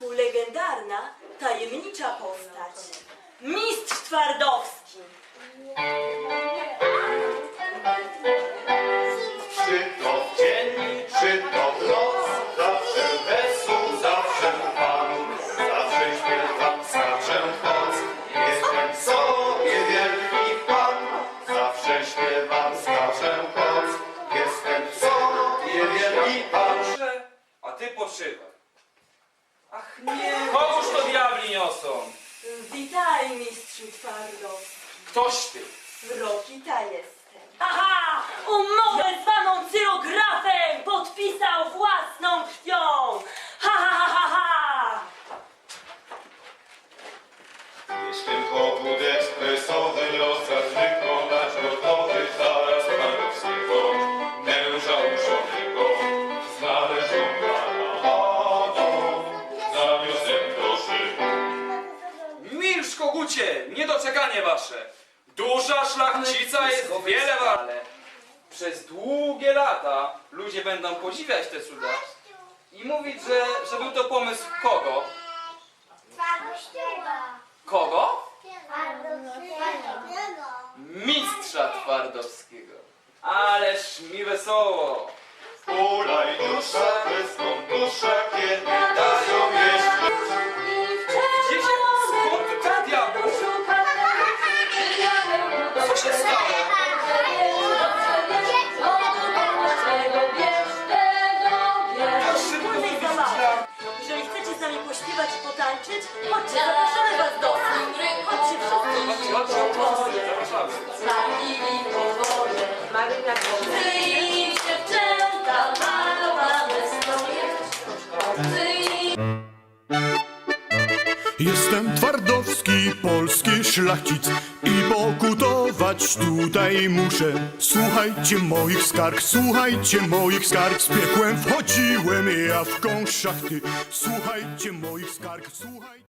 Legendarna, tajemnicza postać. Mistrz Twardowski. Ach nie, kogoż to diabli niosą? Witaj, mistrzu Twardowski. Ktoś ty. Rokita jestem. Aha! Umowę zwaną cyrografem podpisał własną krwią! Ha, ha, ha, ha, ha! Jestem powód ekspresowy, rozkaz kogucie, niedoczekanie wasze. Duża szlachcica jest wiele warta. Przez długie lata ludzie będą podziwiać te cuda i mówić, że, że był to pomysł kogo? Kogo? Mistrza Twardowskiego. Ależ mi wesoło. Ulaj dusza, wesną duszę, kiedy dają Jestem twardowski, polski szlachcic i pokutować tutaj muszę. Słuchajcie moich skarg, słuchajcie moich skarg, z piekłem wchodziłem jawką szachty. Słuchajcie moich skarg, słuchajcie.